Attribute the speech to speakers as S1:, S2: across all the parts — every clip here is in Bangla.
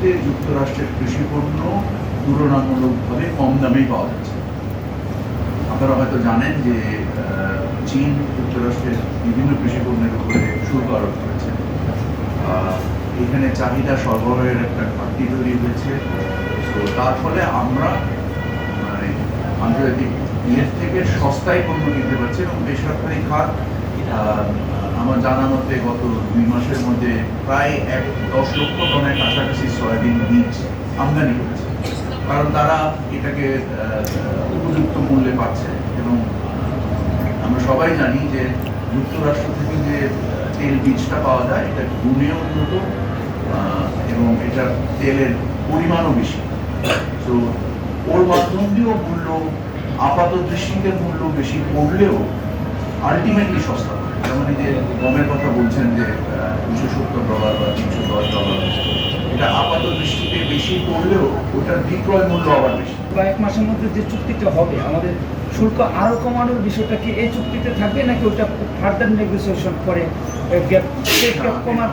S1: মুহূর্তে যুক্তরাষ্ট্রের কৃষি পণ্য তুলনামূলকভাবে কম দামেই পাওয়া যাচ্ছে। আপনারা হয়তো জানেন যে চীন যুক্তরাষ্ট্রের বিভিন্ন কৃষি পণ্যের উপরে শুল্ক আরোপ করেছে। এখানে চাহিদা সরবরাহের একটা ঘাটতি তৈরি হয়েছে। তো তার ফলে আমরা মানে আন্তর্জাতিক ইয়ের থেকে সস্তায় পণ্য কিনতে পারছি এবং বেসরকারি খাত আমার জানা মতে গত দুই মাসের মধ্যে প্রায় এক দশ লক্ষ টনের কাছাকাছি সয়াবিন বীজ আমদানি করেছে কারণ তারা এটাকে উপযুক্ত মূল্যে পাচ্ছে এবং আমরা সবাই জানি যে যুক্তরাষ্ট্র থেকে যে তেল বীজটা পাওয়া যায়, এটা গুণে উন্নত এবং এটার তেলের পরিমাণও বেশি। তো ওর মাধ্যম দিয়েও মূল্য আপাত দৃষ্টিতে মূল্য বেশি পড়লেও আলটিমেটলি সস্তা। হয় যেমন এই যে গমের কথা বলছেন যে দুশো সত্তর ডলার বা তিনশো দশ ডলার। এটা আপাত দৃষ্টিতে বেশি পড়লেও ওটার বিক্রয় মূল্য আবার বেশি।
S2: কয়েক মাসের মধ্যে যে চুক্তিটা হবে আমাদের শুল্ক আরও কমানোর বিষয়টা কি এই চুক্তিতে থাকবে নাকি ওটা ফার্দার নেগোসিয়েশন করে গ্যাপ কমার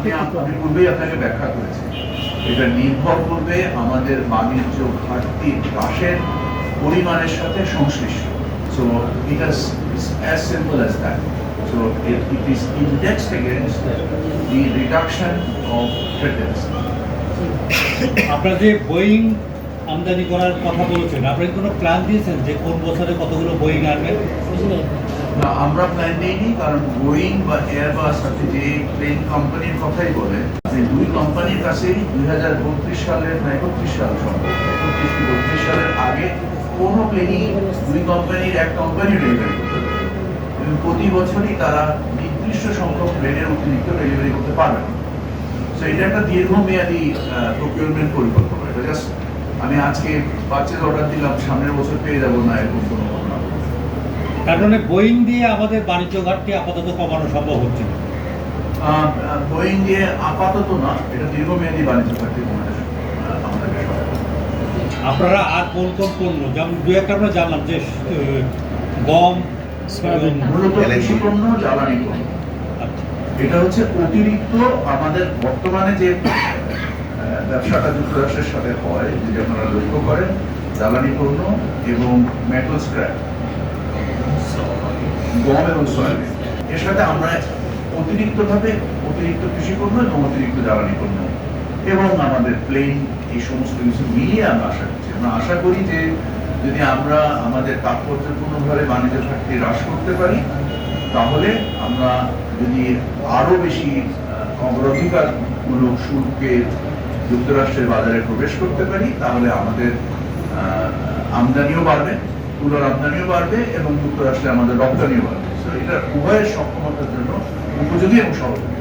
S1: পূর্বেই আপনাকে ব্যাখ্যা করেছে এটা নির্ভর করবে আমাদের বাণিজ্য ঘাটতি হ্রাসের পরিমাণের সাথে সংশ্লিষ্ট। So it is as simple as that so it is indexed against the reduction of trade
S3: আপনারা যে বোয়িং আমদানি করার কথা বলেছেন। আপনারা কোনো প্ল্যান দিয়েছেন যে কোন বছরে কতগুলো বোয়িং আনবেন?
S1: না আমরা প্ল্যান নিইনি কারণ বোয়িং বা এয়ারবাস আপনি যে প্লেন কোম্পানির কথাই বলেন যে দুই কোম্পানির কাছেই দুই হাজার বত্রিশ সালের না একত্রিশ সাল সম্ভব একত্রিশ বত্রিশ সালের আগে কোনো প্লেনই দুই কোম্পানির এক কোম্পানি ডেলিভারি এবং প্রতি বছরই তারা নির্দিষ্ট সংখ্যক প্লেনের অতিরিক্ত ডেলিভারি করতে পারবে তো এটা একটা দীর্ঘমেয়াদী প্রকিউরমেন্ট পরিকল্পনা। এটা জাস্ট আমি আজকে পার্চেজ অর্ডার দিলাম সামনের বছর পেয়ে যাব না এরকম কোনো না।
S3: তার মানে বোয়িং দিয়ে আমাদের বাণিজ্য ঘাটতি আপাতত কমানো সম্ভব হচ্ছে না।
S1: বোয়িং দিয়ে আপাতত না এটা দীর্ঘমেয়াদী বাণিজ্য ঘাটতি কমাতে
S3: আপনারা আর কোন কোন পণ্য? যেমন দু একটা আমরা জানলাম যে গম
S1: মূলত কৃষি পণ্য জ্বালানি পণ্য।
S3: আচ্ছা।
S1: এটা হচ্ছে অতিরিক্ত আমাদের বর্তমানে যে আহ, ব্যবসাটা যুক্তরাষ্ট্রের সাথে হয় যদি আপনারা লক্ষ্য করেন জ্বালানি পণ্য এবং মেটাল স্ক্র্যাপ গম এবং সয়াবিন। এর সাথে আমরা অতিরিক্তভাবে অতিরিক্ত কৃষি পণ্য এবং অতিরিক্ত জ্বালানি পণ্য এবং আমাদের প্লেন এই সমস্ত কিছু মিলিয়ে আমরা আশা করছি। আমরা আশা করি যে যদি আমরা আমাদের তাৎপর্যপূর্ণভাবে বাণিজ্য ঘাটতি হ্রাস করতে পারি, তাহলে আমরা যদি আরও বেশি অগ্রাধিকারমূলক শুল্কে যুক্তরাষ্ট্রের বাজারে প্রবেশ করতে পারি, তাহলে আমাদের আমদানিও বাড়বে, তুলার আমদানিও বাড়বে এবং যুক্তরাষ্ট্রে আমাদের রপ্তানিও বাড়বে। এটা উভয়ের সক্ষমতার জন্য উপযোগী এবং সহযোগী।